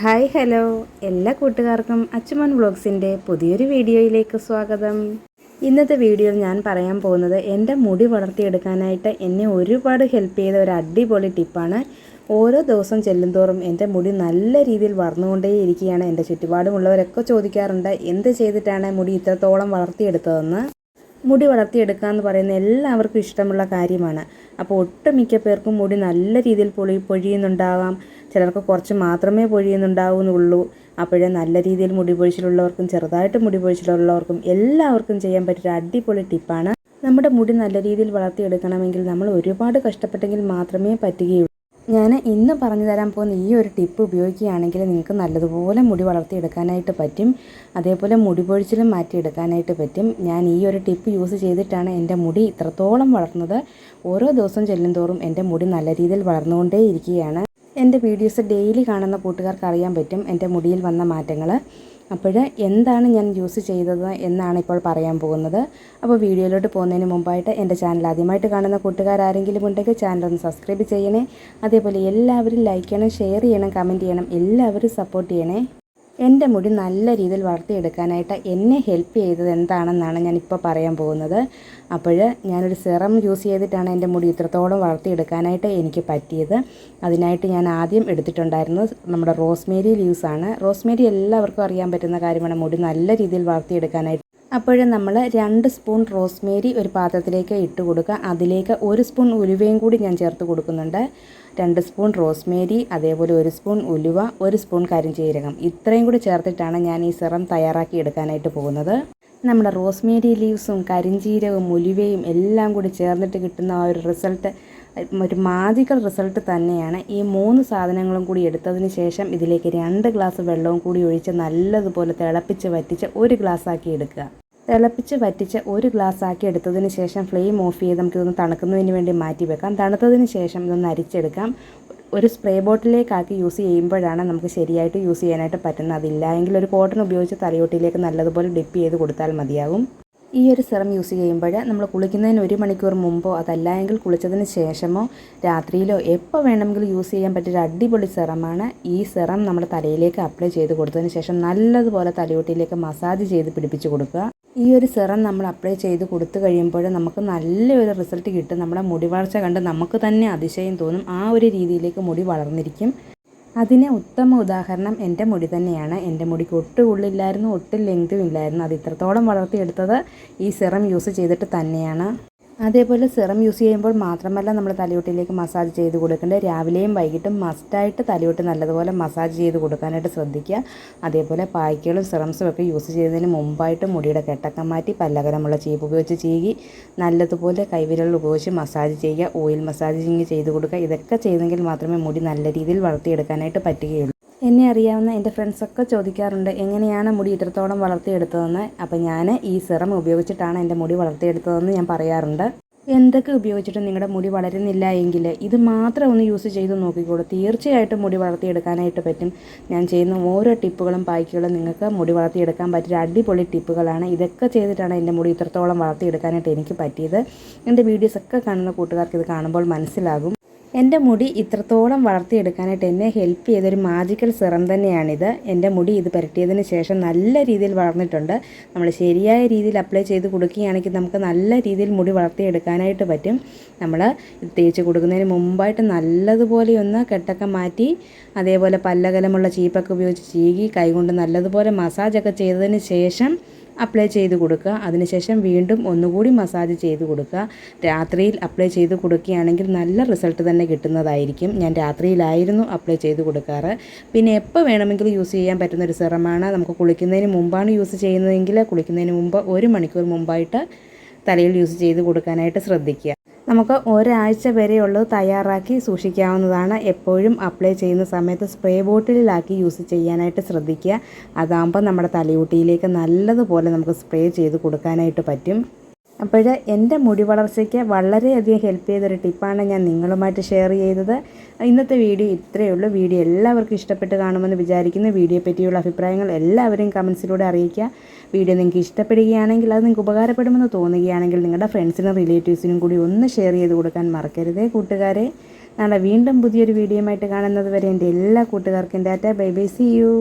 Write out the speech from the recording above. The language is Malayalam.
Hi hello. എല്ലാ കൂട്ടുകാർക്കും അച്ചുമൻ വ്ളോഗ്സിന്റെ പുതിയൊരു വീഡിയോയിലേക്ക് സ്വാഗതം. ഇന്നത്തെ വീഡിയോയിൽ ഞാൻ പറയാൻ പോകുന്നത് എന്റെ മുടി വളർത്തിയെടുക്കാനായിട്ട് എന്നെ ഒരുപാട് ഹെൽപ്പ് ചെയ്ത ഒരു അടിപൊളി ടിപ്പാണ്. ഓരോ ദിവസം ചെല്ലുന്തോറും എന്റെ മുടി നല്ല രീതിയിൽ വളർന്നുകൊണ്ടേയിരിക്കുകയാണ്. എന്റെ ചുറ്റുപാടുമുള്ളവരൊക്കെ ചോദിക്കാറുണ്ട് എന്ത് ചെയ്തിട്ടാണ് മുടി ഇത്രത്തോളം വളർത്തിയെടുത്തതെന്ന്? മുടി വളർത്തിയെടുക്കുക എന്ന് പറയുന്ന എല്ലാവർക്കും ഇഷ്ടമുള്ള കാര്യമാണ്. അപ്പോൾ ഒട്ടുമിക്ക പേർക്കും മുടി നല്ല രീതിയിൽ പൊളി പൊഴിയുന്നുണ്ടാവാം. ചിലർക്ക് കുറച്ച് മാത്രമേ പൊഴിയുന്നുണ്ടാവുന്നുള്ളൂ. അപ്പോഴേ നല്ല രീതിയിൽ മുടി പൊഴിച്ചിലുള്ളവർക്കും ചെറുതായിട്ട് മുടി പൊഴിച്ചിലുള്ളവർക്കും എല്ലാവർക്കും ചെയ്യാൻ പറ്റിയ അടിപൊളി ടിപ്പാണ്. നമ്മുടെ മുടി നല്ല രീതിയിൽ വളർത്തിയെടുക്കണമെങ്കിൽ നമ്മൾ ഒരുപാട് കഷ്ടപ്പെട്ടെങ്കിൽ മാത്രമേ പറ്റുകയുള്ളൂ. ഞാൻ ഇന്ന് പറഞ്ഞു തരാൻ പോകുന്ന ഈ ഒരു ടിപ്പ് ഉപയോഗിക്കുകയാണെങ്കിൽ നിങ്ങൾക്ക് നല്ലതുപോലെ മുടി വളർത്തിയെടുക്കാനായിട്ട് പറ്റും. അതേപോലെ മുടി പൊഴിച്ചിലും മാറ്റിയെടുക്കാനായിട്ട് പറ്റും. ഞാൻ ഈ ഒരു ടിപ്പ് യൂസ് ചെയ്തിട്ടാണ് എന്റെ മുടി ഇത്രത്തോളം വളർന്നത്. ഓരോ ദിവസം ചെല്ലും തോറും എന്റെ മുടി നല്ല രീതിയിൽ വളർന്നുകൊണ്ടേ ഇരിക്കുകയാണ് എന്റെ വീഡിയോസ് ഡെയിലി കാണുന്ന കൂട്ടുകാർക്ക് അറിയാൻ പറ്റും എന്റെ മുടിയിൽ വന്ന മാറ്റങ്ങൾ അപ്പോൾ എന്താണ് ഞാൻ യൂസ് ചെയ്തത് എന്നാണ് ഇപ്പോൾ പറയാൻ പോകുന്നത്. അപ്പോൾ വീഡിയോയിലോട്ട് പോകുന്നതിന് മുമ്പായിട്ട് എന്റെ ചാനൽ ആദ്യമായിട്ട് കാണുന്ന കൂട്ടുകാരാരെങ്കിലും ഉണ്ടെങ്കിൽ ചാനൽ ഒന്ന് സബ്സ്ക്രൈബ് ചെയ്യണേ. അതേപോലെ എല്ലാവരും ലൈക്ക് ചെയ്യണം ഷെയർ ചെയ്യണം കമന്റ് ചെയ്യണം എല്ലാവരും സപ്പോർട്ട് ചെയ്യണേ. എന്റെ മുടി നല്ല രീതിയിൽ വളർത്തിയെടുക്കാനായിട്ട് എന്നെ ഹെൽപ്പ് ചെയ്തത് എന്താണെന്നാണ് ഞാനിപ്പോൾ പറയാൻ പോകുന്നത്. അപ്പോൾ ഞാനൊരു സിറം യൂസ് ചെയ്തിട്ടാണ് എന്റെ മുടി ഇത്രത്തോളം വളർത്തിയെടുക്കാനായിട്ട് എനിക്ക് പറ്റിയത്. അതിനായിട്ട് ഞാൻ ആദ്യം എടുത്തിട്ടുണ്ടായിരുന്നത് നമ്മുടെ റോസ്മേരി ലീവ്സാണ് റോസ്മേരി എല്ലാവർക്കും അറിയാൻ പറ്റുന്ന കാര്യമാണ്. മുടി നല്ല രീതിയിൽ വളർത്തിയെടുക്കാനായിട്ട്. അപ്പോൾ നമ്മൾ രണ്ട് സ്പൂൺ റോസ്മേരി ഒരു പാത്രത്തിലേക്ക് ഇട്ട് കൊടുക്കുക. അതിലേക്ക് ഒരു സ്പൂൺ ഉലുവയും കൂടി ഞാൻ ചേർത്ത് കൊടുക്കുന്നുണ്ട്. രണ്ട് സ്പൂൺ റോസ്മേരി അതേപോലെ ഒരു സ്പൂൺ ഉലുവ ഒരു സ്പൂൺ കരിഞ്ചീരകം. ഇത്രയും കൂടി ചേർത്തിട്ടാണ് ഞാൻ ഈ സിറം തയ്യാറാക്കി എടുക്കാനായിട്ട് പോകുന്നത്. നമ്മുടെ റോസ്മേരി ലീവ്സും കരിഞ്ചീരകവും ഉലുവയും എല്ലാം കൂടി ചേർന്നിട്ട് കിട്ടുന്ന ആ ഒരു റിസൾട്ട് ഒരു മാജിക്കൽ റിസൾട്ട് തന്നെയാണ്. ഈ മൂന്ന് സാധനങ്ങളും കൂടി എടുത്തതിന് ശേഷം ഇതിലേക്ക് രണ്ട് ഗ്ലാസ് വെള്ളവും കൂടി ഒഴിച്ച് നല്ലതുപോലെ തിളപ്പിച്ച് വറ്റിച്ച് ഒരു ഗ്ലാസ്സാക്കി എടുക്കുക. തിളപ്പിച്ച് വറ്റിച്ച് ഒരു ഗ്ലാസ് ആക്കി എടുത്തതിന് ശേഷം ഫ്ലെയിം ഓഫ് ചെയ്ത് നമുക്കിതൊന്ന് തണുക്കുന്നതിന് വേണ്ടി മാറ്റി വെക്കാം. തണുത്തതിന് ശേഷം ഇതൊന്ന് അരിച്ചെടുക്കാം. ഒരു സ്പ്രേ ബോട്ടിലേക്കാക്കി യൂസ് ചെയ്യുമ്പോഴാണ് നമുക്ക് ശരിയായിട്ട് യൂസ് ചെയ്യാനായിട്ട് പറ്റുന്നത്. അതില്ല എങ്കിൽ ഒരു കോട്ടൺ ഉപയോഗിച്ച് തലയോട്ടിലേക്ക് നല്ലതുപോലെ ഡിപ്പ് ചെയ്ത് കൊടുത്താൽ മതിയാകും ഈ ഒരു സിറം യൂസ് ചെയ്യുമ്പോൾ നമ്മൾ കുളിക്കുന്നതിന് ഒരു മണിക്കൂർ മുമ്പോ അതല്ല എങ്കിൽ കുളിച്ചതിന് ശേഷമോ രാത്രിയിലോ എപ്പോൾ വേണമെങ്കിലും യൂസ് ചെയ്യാൻ പറ്റിയൊരു അടിപൊളി സിറമാണ്. ഈ സിറം നമ്മുടെ തലയിലേക്ക് അപ്ലൈ ചെയ്ത് കൊടുത്തതിന് ശേഷം നല്ലതുപോലെ തലയോട്ടിയിലേക്ക് മസാജ് ചെയ്ത് പിടിപ്പിച്ച് കൊടുക്കുക. ഈ ഒരു സിറം നമ്മൾ അപ്ലൈ ചെയ്ത് കൊടുത്തു കഴിയുമ്പോൾ നമുക്ക് നല്ലൊരു റിസൾട്ട് കിട്ടും. നമ്മുടെ മുടി വളർച്ച കണ്ട് നമുക്ക് തന്നെ അതിശയം തോന്നും. ആ ഒരു രീതിയിലേക്ക് മുടി വളർന്നിരിക്കും. അതിന് ഉത്തമ ഉദാഹരണം എന്റെ മുടി തന്നെയാണ്. എന്റെ മുടിക്ക് ഒട്ടും ഉള്ളില്ലായിരുന്നു ഒട്ടും ലെങ്തും ഇല്ലായിരുന്നു. അത് ഇത്രത്തോളം വളർത്തിയെടുത്തത് ഈ സിറം യൂസ് ചെയ്തിട്ട് തന്നെയാണ്. അതേപോലെ സിറം യൂസ് ചെയ്യുമ്പോൾ മാത്രമല്ല നമ്മൾ തലയോട്ടിലേക്ക് മസാജ് ചെയ്ത് കൊടുക്കേണ്ടത്. രാവിലെയും വൈകിട്ടും മസ്റ്റായിട്ട് തലയോട്ട് നല്ലതുപോലെ മസാജ് ചെയ്ത് കൊടുക്കാനായിട്ട് ശ്രദ്ധിക്കുക. അതേപോലെ പായ്ക്കുകളും സിറംസും ഒക്കെ യൂസ് ചെയ്യുന്നതിന് മുമ്പായിട്ട് മുടിയുടെ കെട്ടക്കം മാറ്റി പല്ലകരമുള്ള ചീപ്പ് ഉപയോഗിച്ച് ചീകി നല്ലതുപോലെ കൈവിരലുകൾ ഉപയോഗിച്ച് മസാജ് ചെയ്യുക. ഓയിൽ മസാജിങ് ചെയ്ത് കൊടുക്കുക. ഇതൊക്കെ ചെയ്തെങ്കിൽ മാത്രമേ മുടി നല്ല രീതിയിൽ വളർത്തിയെടുക്കാനായിട്ട് പറ്റുകയുള്ളൂ. എന്നെ അറിയാവുന്ന എന്റെ ഫ്രണ്ട്സൊക്കെ ചോദിക്കാറുണ്ട് എങ്ങനെയാണ് മുടി ഇത്രത്തോളം വളർത്തിയെടുത്തതെന്ന്? അപ്പോൾ ഞാൻ ഈ സിറം ഉപയോഗിച്ചിട്ടാണ് എന്റെ മുടി വളർത്തിയെടുത്തതെന്ന് ഞാൻ പറയാറുണ്ട്. എന്തൊക്കെ ഉപയോഗിച്ചിട്ടും നിങ്ങളുടെ മുടി വളരുന്നില്ല എങ്കിൽ ഇത് മാത്രം ഒന്ന് യൂസ് ചെയ്ത് നോക്കിക്കോളൂ. തീർച്ചയായിട്ടും മുടി വളർത്തിയെടുക്കാനായിട്ട് പറ്റും. ഞാൻ ചെയ്യുന്ന ഓരോ ടിപ്പുകളും പായ്ക്കുകളും നിങ്ങൾക്ക് മുടി വളർത്തിയെടുക്കാൻ പറ്റിയ അടിപൊളി ടിപ്പുകളാണ്. ഇതൊക്കെ ചെയ്തിട്ടാണ് എന്റെ മുടി ഇത്രത്തോളം വളർത്തിയെടുക്കാനായിട്ട് എനിക്ക് പറ്റിയത്. എന്റെ വീഡിയോസൊക്കെ കാണുന്ന കൂട്ടുകാർക്ക് ഇത് കാണുമ്പോൾ മനസ്സിലാകും. എന്റെ മുടി ഇത്രത്തോളം വളർത്തിയെടുക്കാനായിട്ട് എന്നെ ഹെൽപ്പ് ചെയ്തൊരു മാജിക്കൽ സിറം തന്നെയാണിത്. എന്റെ മുടി ഇത് പുരട്ടിയതിന് ശേഷം നല്ല രീതിയിൽ വളർന്നിട്ടുണ്ട്. നമ്മൾ ശരിയായ രീതിയിൽ അപ്ലൈ ചെയ്ത് കൊടുക്കുകയാണെങ്കിൽ നമുക്ക് നല്ല രീതിയിൽ മുടി വളർത്തിയെടുക്കാനായിട്ട് പറ്റും. നമ്മൾ ഇത് തേച്ച് കൊടുക്കുന്നതിന് മുമ്പായിട്ട് നല്ലതുപോലെ ഒന്ന് കെട്ടൊക്കെ മാറ്റി അതേപോലെ പല്ലകലമുള്ള ചീപ്പൊക്കെ ഉപയോഗിച്ച് ചീകി കൈകൊണ്ട് നല്ലതുപോലെ മസാജൊക്കെ ചെയ്തതിന് ശേഷം അപ്ലൈ ചെയ്ത് കൊടുക്കുക. അതിനുശേഷം വീണ്ടും ഒന്നുകൂടി മസാജ് ചെയ്ത് കൊടുക്കുക. രാത്രിയിൽ അപ്ലൈ ചെയ്ത് കൊടുക്കുകയാണെങ്കിൽ നല്ല റിസൾട്ട് തന്നെ കിട്ടുന്നതായിരിക്കും. ഞാൻ രാത്രിയിലായിരുന്നു അപ്ലൈ ചെയ്ത് കൊടുക്കാറ്. പിന്നെ എപ്പോൾ വേണമെങ്കിലും യൂസ് ചെയ്യാൻ പറ്റുന്ന ഒരു സിറമാണ്. നമുക്ക് കുളിക്കുന്നതിന് മുമ്പാണ് യൂസ് ചെയ്യുന്നതെങ്കിൽ കുളിക്കുന്നതിന് മുമ്പ് ഒരു മണിക്കൂർ മുമ്പായിട്ട് തലയിൽ യൂസ് ചെയ്ത് കൊടുക്കാനായിട്ട് ശ്രദ്ധിക്കുക. നമുക്ക് ഒരാഴ്ച വരെയുള്ളത് തയ്യാറാക്കി സൂക്ഷിക്കാവുന്നതാണ്. എപ്പോഴും അപ്ലൈ ചെയ്യുന്ന സമയത്ത് സ്പ്രേ ബോട്ടിലാക്കി യൂസ് ചെയ്യാനായിട്ട് ശ്രദ്ധിക്കുക. അതാകുമ്പോൾ നമ്മുടെ തലയൂട്ടിയിലേക്ക് നല്ലതുപോലെ നമുക്ക് സ്പ്രേ ചെയ്ത് കൊടുക്കാനായിട്ട് പറ്റും. അപ്പോൾ എന്റെ മുടി വളർച്ചയ്ക്ക് വളരെയധികം ഹെൽപ്പ് ചെയ്തൊരു ടിപ്പാണ് ഞാൻ നിങ്ങളുമായിട്ട് ഷെയർ ചെയ്തത്. ഇന്നത്തെ വീഡിയോ ഇത്രയേ ഉള്ളൂ. വീഡിയോ എല്ലാവർക്കും ഇഷ്ടപ്പെട്ട് കാണുമെന്ന് വിചാരിക്കുന്നു. വീഡിയോ പറ്റിയുള്ള അഭിപ്രായങ്ങൾ എല്ലാവരും കമൻസിലൂടെ അറിയിക്കുക. വീഡിയോ നിങ്ങൾക്ക് ഇഷ്ടപ്പെടുകയാണെങ്കിൽ അത് നിങ്ങൾക്ക് ഉപകാരപ്പെടുമെന്ന് തോന്നുകയാണെങ്കിൽ നിങ്ങളുടെ ഫ്രണ്ട്സിനും റിലേറ്റീവ്സിനും കൂടി ഒന്ന് ഷെയർ ചെയ്ത് കൊടുക്കാൻ മറക്കരുതേ കൂട്ടുകാരെ. നാളെ വീണ്ടും പുതിയൊരു വീഡിയോയുമായിട്ട് കാണുന്നത് വരെ എന്റെ എല്ലാ കൂട്ടുകാർക്കും ഡാറ്റ ബൈ ബൈ. See you